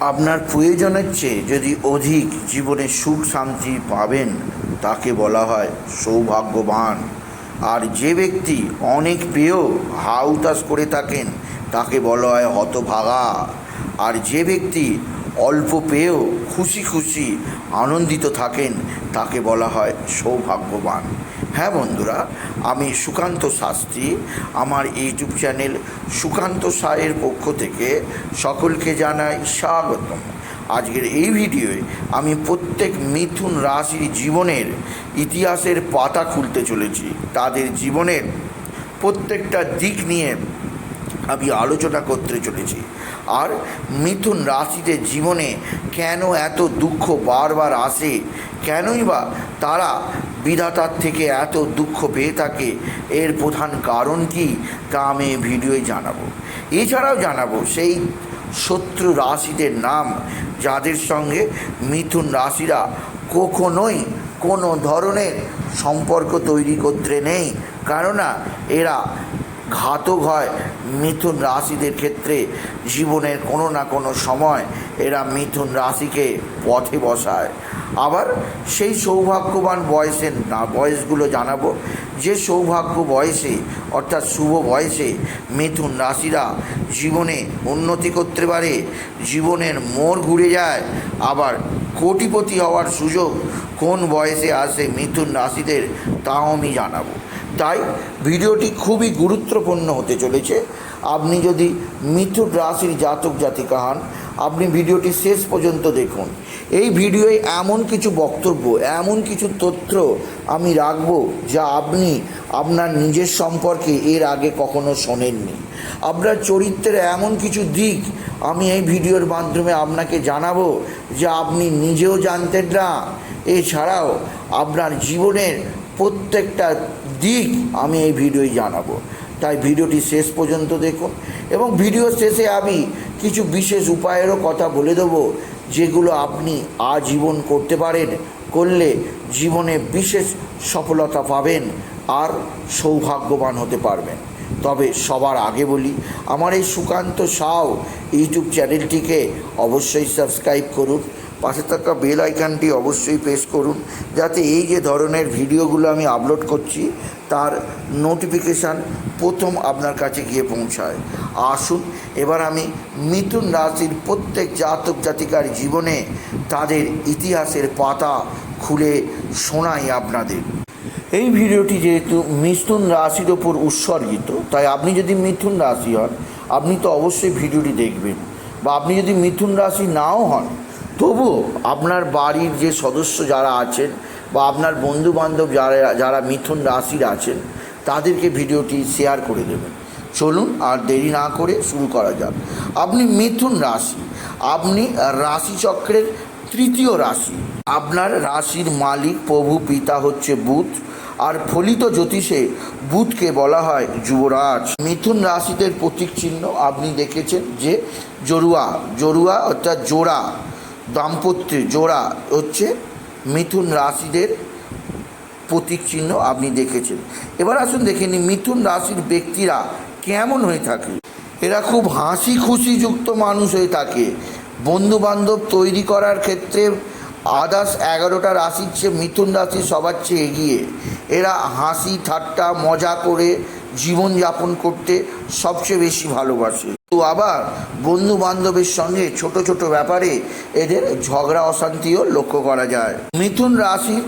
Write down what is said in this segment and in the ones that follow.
আপনার প্রয়োজনের চেয়ে যদি অধিক জীবনে সুখ শান্তি পাবেন, তাকে বলা হয় সৌভাগ্যবান। আর যে ব্যক্তি অনেক পেয়েও হাউতাস করে থাকেন, তাকে বলা হয় হতভাগা। আর যে ব্যক্তি অল্প পেয়েও খুশি খুশি আনন্দিত থাকেন, তাকে বলা হয় সৌভাগ্যবান। হ্যাঁ বন্ধুরা, আমি সুকান্ত শাস্ত্রী, আমার ইউটিউব চ্যানেল সুকান্ত সায়ের পক্ষ থেকে সকলকে জানাই স্বাগতম। আজকের এই ভিডিওয়ে আমি প্রত্যেক মিথুন রাশির জীবনের ইতিহাসের পাতা খুলতে চলেছি। তাদের জীবনের প্রত্যেকটা দিক নিয়ে আমি আলোচনা করতে চলেছি। আর মিথুন রাশিদের জীবনে কেন এত দুঃখ বারবার আসে? কেনই বা তারা বিধাতার থেকে এত দুঃখ পেয়ে থাকে? এর প্রধান কারণ কি তা আমি ভিডিওয় জানাব। এছাড়াও জানাব, সেই শত্রু রাশিদের নাম যাদের সঙ্গে মিথুন রাশিরা কখনোই কোনো ধরনের সম্পর্ক তৈরি করতে নেই। কেননা, এরা ঘাতক হয় মিথুন রাশিদের ক্ষেত্রে। জীবনের কোনো না কোনো সময় এরা মিথুন রাশিকে পথে বসায়। আবার সেই সৌভাগ্যবান বয়সের না, বয়সগুলো জানাব। যে সৌভাগ্য বয়সে, অর্থাৎ শুভ বয়সে মিথুন রাশিরা জীবনে উন্নতি করতে পারে, জীবনের মোড় ঘুরে যায়। আবার কোটিপতি হওয়ার সুযোগ কোন বয়সে আসে মিথুন রাশিদের, তাও আমি জানাব। তাই ভিডিওটি খুবই গুরুত্বপূর্ণ হতে চলেছে। আপনি যদি মিথুন রাশির জাতক জাতিকা হন, আপনি ভিডিওটি শেষ পর্যন্ত দেখুন। এই ভিডিওয়ে এমন কিছু বক্তব্য, এমন কিছু তথ্য আমি রাখব যা আপনি আপনার নিজের সম্পর্কে এর আগে কখনো শোনেননি। আপনার চরিত্রের এমন কিছু দিক আমি এই ভিডিওর মাধ্যমে আপনাকে জানাব যা আপনি নিজেও জানতেন না। এছাড়াও আপনার জীবনের প্রত্যেকটা দিক আমি এই ভিডিওয় জানাব। তাই ভিডিওটি শেষ পর্যন্ত দেখুন এবং ভিডিও শেষে আমি কিছু বিশেষ উপায়েরও কথা বলে দেবো, যেগুলো আপনি আজীবন করতে পারেন, করলে জীবনে বিশেষ সফলতা পাবেন আর সৌভাগ্যবান হতে পারবেন। তবে সবার আগে বলি, আমার এই সুকান্ত সাও ইউটিউব চ্যানেলটিকে অবশ্যই সাবস্ক্রাইব করুন। পাশে থাকা বেল আইকনটি অবশ্যই প্রেস করুন, যাতে এই যে ধরনের ভিডিওগুলো আমি আপলোড করছি, তার নোটিফিকেশান প্রথম আপনার কাছে গিয়ে পৌঁছায়। আসুন, এবার আমি মিথুন রাশির প্রত্যেক জাতক জাতিকার জীবনে তাদের ইতিহাসের পাতা খুলে শোনাই আপনাদের। এই ভিডিওটি যেহেতু মিথুন রাশির ওপর উৎসর্গিত, তাই আপনি যদি মিথুন রাশি হন, আপনি তো অবশ্যই ভিডিওটি দেখবেন। বা আপনি যদি মিথুন রাশি নাও হন তবুও আপনার বাড়ির যে সদস্য যারা আছেন বা আপনার বন্ধু বান্ধব যারা যারা মিথুন রাশির আছেন, তাদেরকে ভিডিওটি শেয়ার করে দেবেন। চলুন আর দেরি না করে শুরু করা যাক। আপনি মিথুন রাশি, আপনি রাশিচক্রের তৃতীয় রাশি। আপনার রাশির মালিক, প্রভু, পিতা হচ্ছে বুধ। আর ফলিত জ্যোতিষে বুধকে বলা হয় যুবরাজ। মিথুন রাশিদের প্রতীক চিহ্ন আপনি দেখেছেন যে জরুয়া জরুয়া অর্থাৎ জোড়া। দাম্পত্যের জোড়া হচ্ছে মিথুন রাশিদের প্রতীক চিহ্ন আপনি দেখেছেন। এবার আসুন দেখে নিন মিথুন রাশির ব্যক্তিরা কেমন হয়ে থাকে। এরা খুব হাসি খুশি যুক্ত মানুষ হয়ে থাকে। বন্ধু বান্ধব তৈরি করার ক্ষেত্রে আদার্স এগারোটা রাশির চেয়ে মিথুন রাশি সবার চেয়ে এগিয়ে। এরা হাসি, ঠাট্টা, মজা করে জীবনযাপন করতে সবচেয়ে বেশি ভালোবাসে। তো আবার বন্ধু বান্ধবের সঙ্গে ছোট ছোট ব্যাপারে এদের ঝগড়া অশান্তিও লক্ষ্য করা যায়। মিথুন রাশির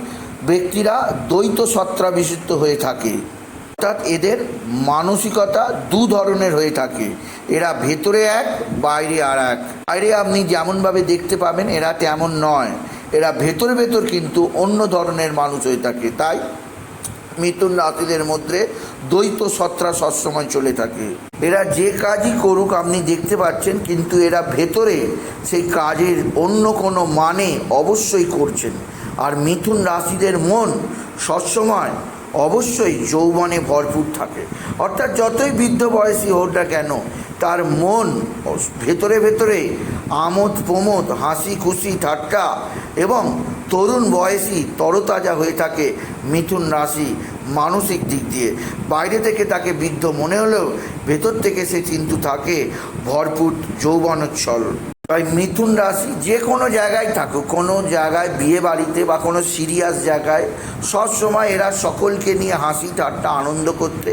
ব্যক্তিরা দ্বৈত সত্রা বিশুদ্ধ হয়ে থাকে। অর্থাৎ এদের মানসিকতা দু ধরনের হয়ে থাকে। এরা ভেতরে এক, বাইরে আর এক। বাইরে আপনি যেমনভাবে দেখতে পাবেন এরা তেমন নয়। এরা ভেতরে ভেতর কিন্তু অন্য ধরনের মানুষ হয়ে থাকে। তাই মিথুন রাশিদের মধ্যে দ্বৈত সত্রা সবসময় চলে থাকে। এরা যে কাজই করুক, আপনি দেখতে পাচ্ছেন, কিন্তু এরা ভেতরে সেই কাজের অন্য কোনো মানে অবশ্যই করছেন। আর মিথুন রাশিদের মন সবসময় অবশ্যই যৌবনে ভরপুর থাকে। অর্থাৎ যতই বৃদ্ধ বয়সী হোক না কেন, তার মন ভেতরে ভেতরে আমোদ প্রমোদ হাসি খুশি ঠাট্টা এবং তরুণ বয়সী তরতাজা হয়ে থাকে মিথুন রাশি মানসিক দিক দিয়ে। বাইরে থেকে তাকে বৃদ্ধ মনে হলেও ভেতর থেকে সে কিন্তু থাকে। ভরপুর যৌবনোচ্ছল। তাই মিথুন রাশি যে কোনো জায়গায় থাকুক, কোনো জায়গায় বিয়ে বাড়িতে বা কোনো সিরিয়াস জায়গায়, সবসময় এরা সকলকে নিয়ে হাসি, ঠাট্টা, আনন্দ করতে,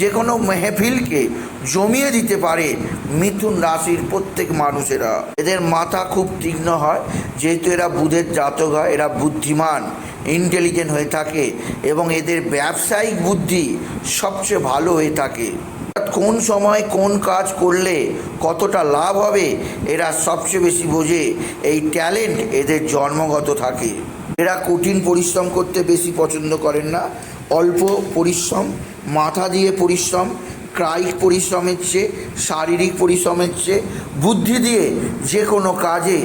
যে কোনো মেহফিলকে জমিয়ে দিতে পারে মিথুন রাশির প্রত্যেক মানুষেরা। এদের মাথা খুব তীক্ষ্ণ হয়, যেহেতু এরা বুধের জাতক হয়, এরা বুদ্ধিমান ইন্টেলিজেন্ট হয়ে থাকে এবং এদের ব্যবসায়িক বুদ্ধি সবচেয়ে ভালো হয়ে থাকে। কোন সময় কোন কাজ করলে কতটা লাভ হবে, এরা সবচেয়ে বেশি বোঝে। এই ট্যালেন্ট এদের জন্মগত থাকে। এরা কঠিন পরিশ্রম করতে বেশি পছন্দ করেন না। অল্প পরিশ্রম, মাথা দিয়ে পরিশ্রম কায়িক পরিশ্রমের চেয়ে, শারীরিক পরিশ্রমের চেয়ে, বুদ্ধি দিয়ে যে কোনো কাজে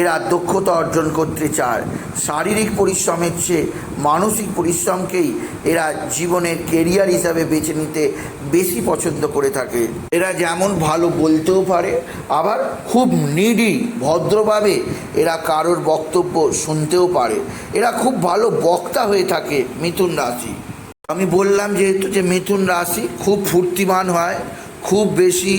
এরা দক্ষতা অর্জন করতে চায়। শারীরিক পরিশ্রমের চেয়ে মানসিক পরিশ্রমকেই এরা জীবনের কেরিয়ার হিসাবে বেছে নিতে বেশি পছন্দ করে থাকে। এরা যেমন ভালো বলতেও পারে, আবার খুব নিডি ভদ্রভাবে এরা কারোর বক্তব্য শুনতেও পারে। এরা খুব ভালো বক্তা হয়ে থাকে মিথুন রাশি। আমি বললাম যেহেতু যে মিথুন রাশি খুব ফুর্তিমান হয়, খুব বেশি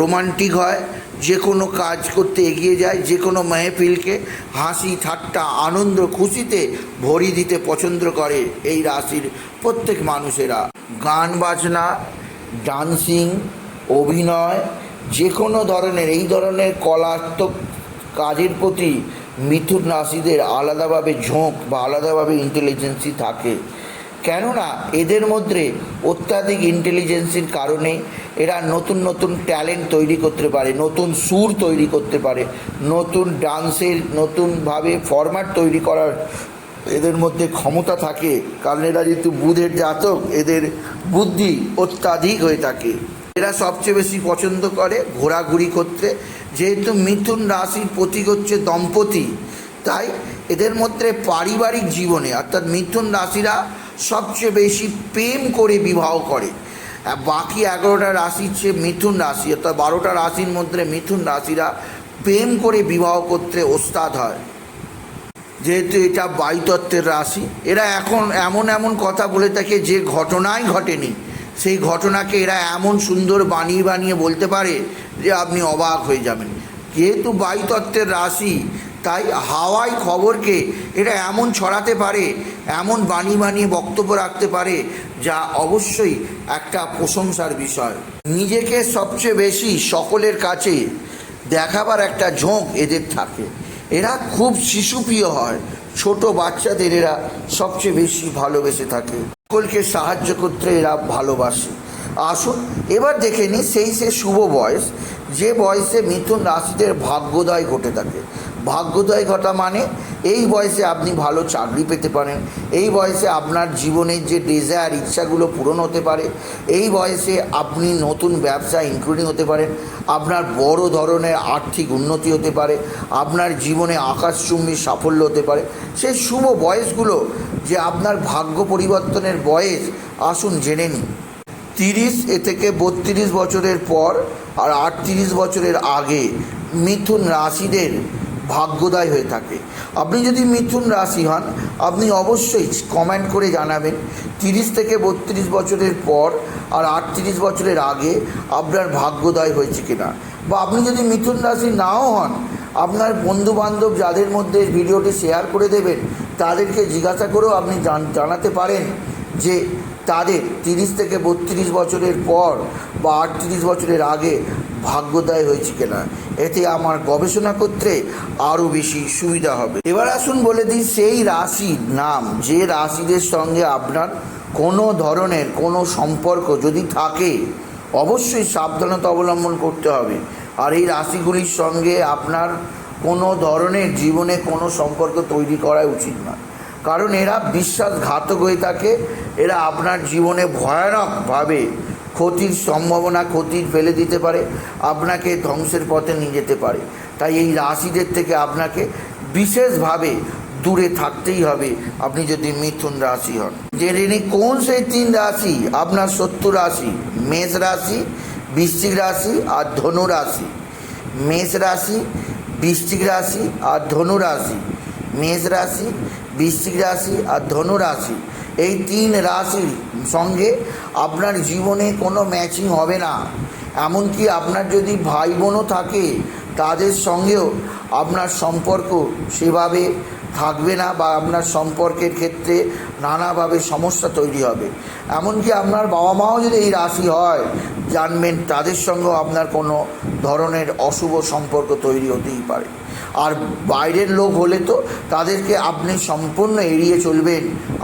রোমান্টিক হয় যে কোনো কাজ করতে এগিয়ে যায় যে কোনো মেহফিলকে হাসি, ঠাট্টা, আনন্দ, খুশিতে ভরি দিতে পছন্দ করে এই রাশির প্রত্যেক মানুষেরা। গান বাজনা, ডান্সিং, অভিনয় যে কোনো ধরনের, এই ধরনের কলাত্মক কাজের প্রতি মিথুন রাশিদের আলাদাভাবে ঝোঁক বা আলাদাভাবে ইন্টেলিজেন্সি থাকে। কেননা এদের মধ্যে অত্যাধিক ইন্টেলিজেন্সির কারণে এরা নতুন নতুন ট্যালেন্ট তৈরি করতে পারে, নতুন সুর তৈরি করতে পারে, নতুন ডান্সের নতুনভাবে ফরম্যাট তৈরি করার এদের মধ্যে ক্ষমতা থাকে। কারণ এরা যেহেতু বুধের জাতক, এদের বুদ্ধি অত্যাধিক হয়ে থাকে। এরা সবচেয়ে বেশি পছন্দ করে ঘোরাঘুরি করতে। যেহেতু মিথুন রাশির প্রতীক হচ্ছে দম্পতি, তাই এদের মধ্যে পারিবারিক জীবনে, অর্থাৎ মিথুন রাশিরা সবচেয়ে বেশি প্রেম করে বিবাহ করে। বাকি এগারোটা রাশির চেয়ে মিথুন রাশি, অর্থাৎ বারোটা রাশির মধ্যে মিথুন রাশিরা প্রেম করে বিবাহ করতে ওস্তাদ হয়। যেহেতু এটা বায়ুতত্ত্বের রাশি, এরা এখন এমন এমন কথা বলে থাকে যে ঘটনাই ঘটেনি। সেই ঘটনাকে এরা এমন সুন্দর বানিয়ে বানিয়ে বলতে পারে যে আপনি অবাক হয়ে যাবেন। যেহেতু বায়ুতত্ত্বের রাশি, তাই হাওয়াই খবরকে এরা এমন ছড়াতে পারে, এমন বাণী বানিয়ে বক্তব্য রাখতে পারে, যা অবশ্যই একটা প্রশংসার বিষয়। নিজেকে সবচেয়ে বেশি সকলের কাছে দেখাবার একটা ঝোঁক এদের থাকে। এরা খুব শিশুপ্রিয় হয়, ছোট বাচ্চাদের এরা সবচেয়ে বেশি ভালোবেসে থাকে। সকলকে সাহায্য করতে এরা ভালোবাসে। আসুন, এবার দেখে নিই সেই সে শুভ বয়স, যে বয়সে মিথুন রাশিদের ভাগ্যোদয় ঘটে থাকে। ভাগ্যোদয় ঘটা মানে এই বয়সে আপনি ভালো চাকরি পেতে পারেন, এই বয়সে আপনার জীবনের যে ডিজায়ার ইচ্ছাগুলো পূরণ হতে পারে, এই বয়সে আপনি নতুন ব্যবসা ইনক্লুডিং হতে পারেন, আপনার বড় ধরনের আর্থিক উন্নতি হতে পারে, আপনার জীবনে আকাশচুম্বী সাফল্য হতে পারে। সেই শুভ বয়সগুলো যে আপনার ভাগ্য পরিবর্তনের বয়স, আসুন জেনে নিন তিরিশ, এ থেকে বত্রিশ বছরের পর আর আটত্রিশ বছরের আগে মিথুন রাশিদের ভাগ্যোদয় হয়ে থাকে। আপনি যদি মিথুন রাশি হন, আপনি অবশ্যই কমেন্ট করে জানাবেন তিরিশ থেকে বত্রিশ বছরের পর আর আটত্রিশ বছরের আগে আপনার ভাগ্যোদয় হয়েছে কিনা। বা আপনি যদি মিথুন রাশি নাও হন, আপনার বন্ধু বান্ধব যাদের মধ্যে ভিডিওটি শেয়ার করে দেবেন, তাদেরকে জিজ্ঞাসা করেও আপনি জানাতে পারেন যে তাদের তিরিশ থেকে বত্রিশ বছরের পর বা আটত্রিশ বছরের আগে ভাগ্যদায় হয়েছে কিনা, এতে আমার গবেষণা করতে আরও বেশি সুবিধা হবে। এবার আসুন বলে দিই, সেই রাশির নাম, যে রাশিদের সঙ্গে আপনার কোনো ধরনের কোনো সম্পর্ক যদি থাকে, অবশ্যই সাবধানতা অবলম্বন করতে হবে। আর এই রাশিগুলির সঙ্গে আপনার কোনো ধরনের জীবনে কোনো সম্পর্ক তৈরি করা উচিত নয় কারণ এরা বিশ্বাসঘাতক হয়ে থাকে এরা আপনার জীবনে ভয়ানকভাবে ক্ষতির সম্ভাবনা ক্ষতির ফেলে দিতে পারে, আপনাকে ধ্বংসের পথে নিয়ে যেতে পারে। তাই এই রাশিদের থেকে আপনাকে বিশেষভাবে দূরে থাকতেই হবে, আপনি যদি মিথুন রাশি হন। জেনে নিন কোন সেই তিন রাশি? আপনার সত্তর রাশি, মেষ রাশি, বৃশ্চিক রাশি আর ধনু রাশি। মেষ রাশি, বৃশ্চিক রাশি আর ধনু রাশি। মেষ রাশি, বৃশ্চিক রাশি আর ধনু রাশি। এই তিন রাশির সঙ্গে আপনার জীবনে কোনো ম্যাচিং হবে না। এমনকি আপনার যদি ভাই বোনও থাকে, তাদের সঙ্গেও আপনার সম্পর্ক সেভাবে থাকবে না বা আপনার সম্পর্কের ক্ষেত্রে নানাভাবে সমস্যা তৈরি হবে। এমনকি আপনার বাবা মাও যদি এই রাশি হয়, জানবেন তাদের সঙ্গেও আপনার কোনো ধরনের অশুভ সম্পর্ক তৈরি হতেই পারে। আর বাইরের লোক হলে তো তাদেরকে আপনি সম্পূর্ণ এড়িয়ে চলবেন।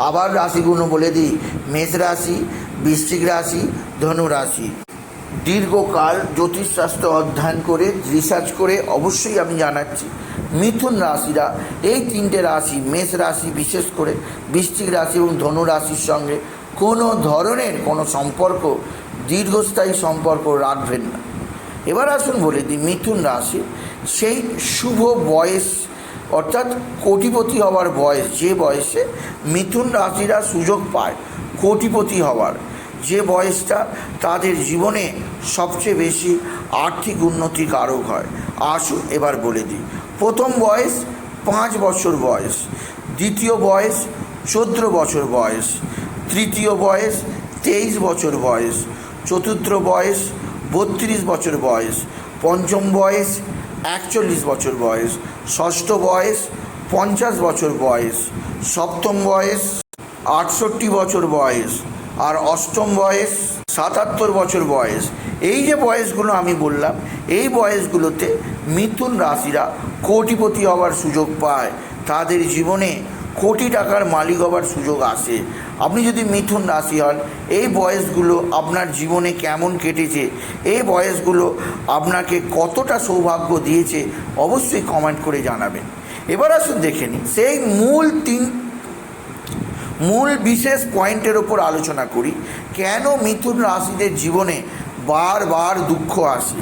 আবার রাশিগুলো বলে দিই, মেষ রাশি, বৃশ্চিক রাশি, ধনু রাশি। দীর্ঘকাল জ্যোতিষশাস্ত্র অধ্যয়ন করে রিসার্চ করে অবশ্যই আমি জানাচ্ছি, মিথুন রাশিরা এই তিনটে রাশি, মেষ রাশি বিশেষ করে বৃশ্চিক রাশি এবং ধনু রাশির সঙ্গে কোনো ধরনের কোনো সম্পর্ক, দীর্ঘস্থায়ী সম্পর্ক রাখবেন না। এবার আসুন বলে দিই, মিথুন রাশি সেই শুভ বয়স, অর্থাৎ কোটিপতি হওয়ার বয়স, যে বয়সে মিথুন রাশিরা সুযোগ পায় কোটিপতি হওয়ার। যে বয়সটা তাদের জীবনে সবচেয়ে বেশি আর্থিক উন্নতি কারক হয়। আসুন এবার বলে দিই। প্রথম বয়স পাঁচ বছর বয়স, দ্বিতীয় বয়স চোদ্দ বছর বয়স, তৃতীয় বয়স তেইশ বছর বয়স, চতুর্থ বয়স বত্রিশ বছর বয়স, পঞ্চম বয়স একচল্লিশ বছর বয়স, ষষ্ঠ বয়স, পঞ্চাশ বছর বয়স, সপ্তম বয়স, আটষট্টি বছর বয়স, আর অষ্টম বয়স, সাতাত্তর বছর বয়স। এই যে বয়সগুলো আমি বললাম, এই বয়সগুলোতে মিথুন রাশিরা কোটিপতি হওয়ার সুযোগ পায়। তাদের জীবনে কোটি টাকার মালিক হওয়ার সুযোগ আসে। আপনি যদি মিথুন রাশি হন, এই বয়সগুলো আপনার জীবনে কেমন কেটেছে, এই বয়সগুলো আপনাকে কতটা সৌভাগ্য দিয়েছে, অবশ্যই কমেন্ট করে জানাবেন। এবার আসুন দেখে নিন সেই মূল তিন মূল বিশেষ পয়েন্টের ওপর আলোচনা করি, কেন মিথুন রাশিদের জীবনে বারবার দুঃখ আসে?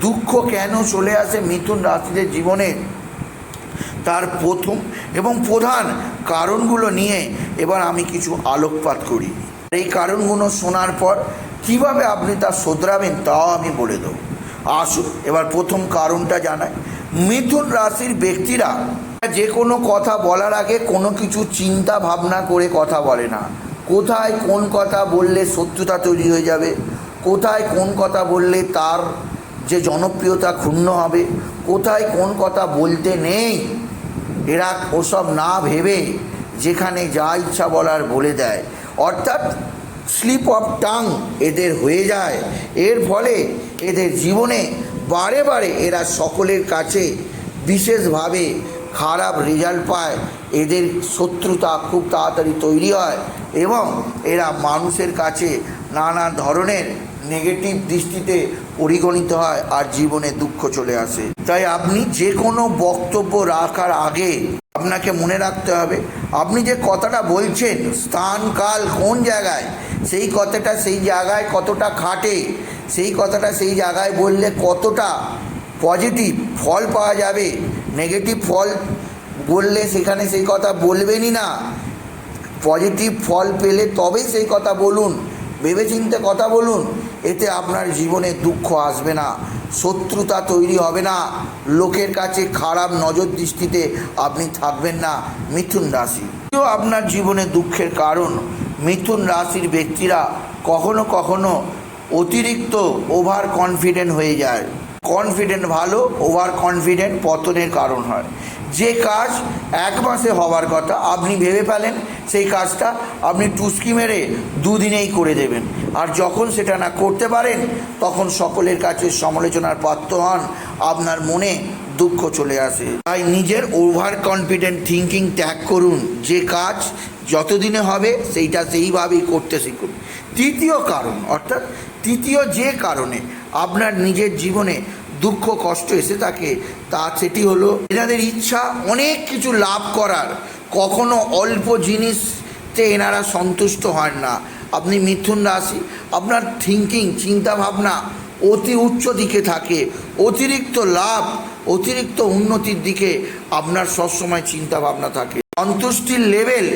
দুঃখ কেন চলে আসে মিথুন রাশিদের জীবনে? তার প্রথম এবং প্রধান কারণগুলো নিয়ে এবার আমি কিছু আলোকপাত করি। এই কারণগুলো শোনার পর কীভাবে আপনি তা শোধরাবেন তাও আমি বলে দেবো। আসুন, এবার প্রথম কারণটা জানাই। মিথুন রাশির ব্যক্তিরা যে কোনো কথা বলার আগে কোনো কিছু চিন্তা ভাবনা করে কথা বলে না। কোথায় কোন কথা বললে শত্রুতা তৈরি হয়ে যাবে? কোথায় কোন কথা বললে তার যে জনপ্রিয়তা ক্ষুণ্ণ হবে? কোথায় কোন কথা বলতে নেই? এরা ওসব না ভেবে যেখানে যা ইচ্ছা বলার বলে দেয়। অর্থাৎ স্লিপ অফ টাং এদের হয়ে যায়। এর ফলে এদের জীবনে বারে বারে এরা সকলের কাছে বিশেষভাবে খারাপ রেজাল্ট পায়। এদের শত্রুতা খুব তাড়াতাড়ি তৈরি হয় এবং এরা মানুষের কাছে নানা ধরনের নেগেটিভ দৃষ্টিতে পরিগণিত হয়, আর জীবনে দুঃখ চলে আসে। তাই আপনি যে কোনো বক্তব্য রাখার আগে আপনাকে মনে রাখতে হবে, আপনি যে কথাটা বলছেন, স্থান, কাল কোন জায়গায়, সেই কথাটা সেই জায়গায় কতটা খাটে, সেই কথাটা সেই জায়গায় বললে কতটা পজিটিভ ফল পাওয়া যাবে নেগেটিভ ফল বললে সেখানে সেই কথা বলবেনই না পজিটিভ ফল পেলে তবেই সেই কথা বলুন, ভেবেচিন্তে কথা বলুন এতে আপনার জীবনে দুঃখ আসবে না, শত্রুতা তৈরি হবে না, লোকের কাছে খারাপ নজর দৃষ্টিতে আপনি থাকবেন না, মিথুন রাশি। এটিও আপনার জীবনে দুঃখের কারণ, মিথুন রাশির ব্যক্তিরা কখনো কখনো অতিরিক্ত ওভার কনফিডেন্ট হয়ে যায়। কনফিডেন্ট ভালো ওভার কনফিডেন্ট পতনের কারণ হয়। যে কাজ এক মাসে হওয়ার কথা, আপনি ভেবে পেলেন সেই কাজটা আপনি টুস্কি মেরে দুদিনেই করে দেবেন। আর যখন সেটা না করতে পারেন, তখন সকলের কাছে সমালোচনার পাত্র হন। আপনার মনে দুঃখ চলে আসে। তাই নিজের ওভার কনফিডেন্ট থিঙ্কিং ত্যাগ করুন। যে কাজ যতদিনে হবে, সেইটা সেইভাবেই করতে শিখুন। তৃতীয় কারণ, অর্থাৎ তৃতীয় যে কারণে আপনার নিজের জীবনে দুঃখ, কষ্ট এসে থাকে, তা সেটি হলো এনাদের ইচ্ছা অনেক কিছু লাভ করার। কখনো অল্প জিনিসতে এনারা সন্তুষ্ট হন না। আপনি মিথুন রাশি, আপনার থিঙ্কিং চিন্তা ভাবনা অতি উচ্চ দিকে থাকে, অতিরিক্ত লাভ, অতিরিক্ত উন্নতির দিকে আপনার সবসময় চিন্তা ভাবনা থাকে। সন্তুষ্টির লেভেল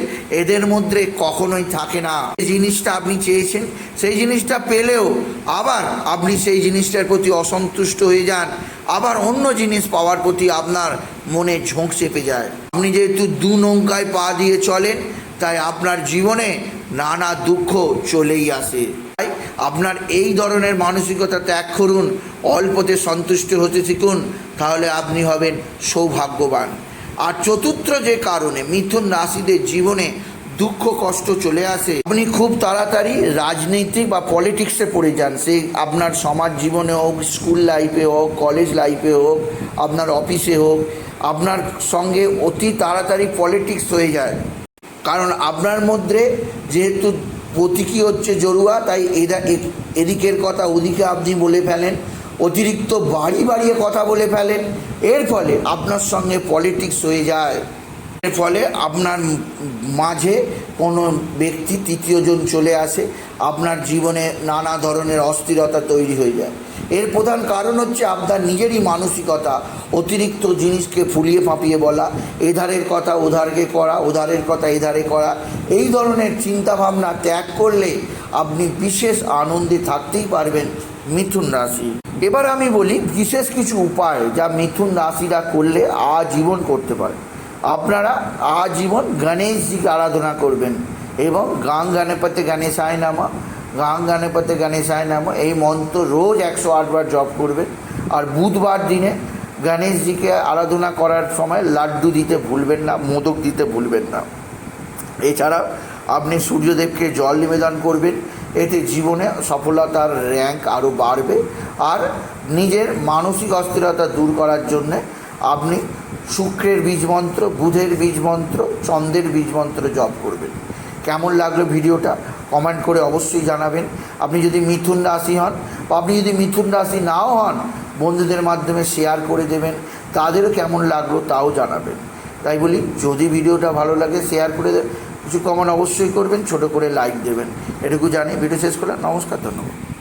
এদের মধ্যে কখনোই থাকে না। যে জিনিসটা আপনি চেয়েছেন, সেই জিনিসটা পেলেও আবার আপনি সেই জিনিসটার প্রতি অসন্তুষ্ট হয়ে যান, আবার অন্য জিনিস পাওয়ার প্রতি আপনার মনে ঝোঁক চেপে যায়। আপনি যেহেতু দু নৌকায় পা দিয়ে চলেন, তাই আপনার জীবনে নানা দুঃখ চলেই আসে। তাই আপনার এই ধরনের মানসিকতা ত্যাগ করুন, অল্পতে সন্তুষ্ট হতে শিখুন, তাহলে আপনি হবেন সৌভাগ্যবান। আর চতুর্থ যে কারণে মিথুন রাশিদের জীবনে দুঃখ, কষ্ট চলে আসে, আপনি খুব তাড়াতাড়ি রাজনীতি বা পলিটিক্সে পড়ে যান। সে আপনার সমাজ জীবনে হোক স্কুল লাইফে হোক কলেজ লাইফে হোক, আপনার অফিসে হোক, আপনার সঙ্গে অতি তাড়াতাড়ি পলিটিক্স হয়ে যায়। কারণ আপনার মধ্যে যেহেতু প্রতীকী হচ্ছে জড়ুয়া তাই এদা এদিকের কথা ওদিকে আপনি বলে ফেলেন, অতিরিক্ত বাড়ি বাড়িয়ে কথা বলে ফেলেন, এর ফলে আপনার সঙ্গে পলিটিক্স হয়ে যায়। এর ফলে আপনার মাঝে কোনো ব্যক্তি তৃতীয়জন চলে আসে, আপনার জীবনে নানা ধরনের অস্থিরতা তৈরি হয়ে যায়। এর প্রধান কারণ হচ্ছে আপনার নিজেরই মানসিকতা, অতিরিক্ত জিনিসকে ফুলিয়ে ফাঁপিয়ে বলা, এধারের কথা ওধারকে করা, ওধারের কথা এধারে করা, এই ধরনের চিন্তাভাবনা ত্যাগ করলে আপনি বিশেষ আনন্দে থাকতেই পারবেন মিথুন রাশি। এবার আমি বলি, বিশেষ কিছু উপায় যা মিথুন রাশিরা করলে আজীবন করতে পারে। আপনারা আজীবন গণেশজিকে আরাধনা করবেন এবং গাং গণপতি গণেশায় নামা, গাং গণপতি গণেশায় নামা, এই মন্ত্র রোজ একশো আটবার জপ করবেন। আর বুধবার দিনে গণেশজিকে আরাধনা করার সময় লাড্ডু দিতে ভুলবেন না, মোদক দিতে ভুলবেন না। এছাড়া আপনি সূর্যদেবকে জল নিবেদন করবেন, এতে জীবনে সফলতার র্যাঙ্ক আরও বাড়বে। আর নিজের মানসিক অস্থিরতা দূর করার জন্যে আপনি শুক্রের বীজ মন্ত্র, বুধের বীজ মন্ত্র, চন্দ্রের বীজ মন্ত্র জপ করবেন। কেমন লাগল ভিডিওটা? কমেন্ট করে অবশ্যই জানাবেন। আপনি যদি মিথুন রাশি হন বা আপনি যদি মিথুন রাশি নাও হন, বন্ধুদের মাধ্যমে শেয়ার করে দেবেন। তাদেরও কেমন লাগল তাও জানাবেন। তাই বলি, যদি ভিডিওটা ভালো লাগে, শেয়ার করে দেবেন কিছু কমেন্ট অবশ্যই করবেন, ছোট করে লাইক দেবেন। এটুকু জানি ভিডিও শেষ করলাম। নমস্কার, ধন্যবাদ।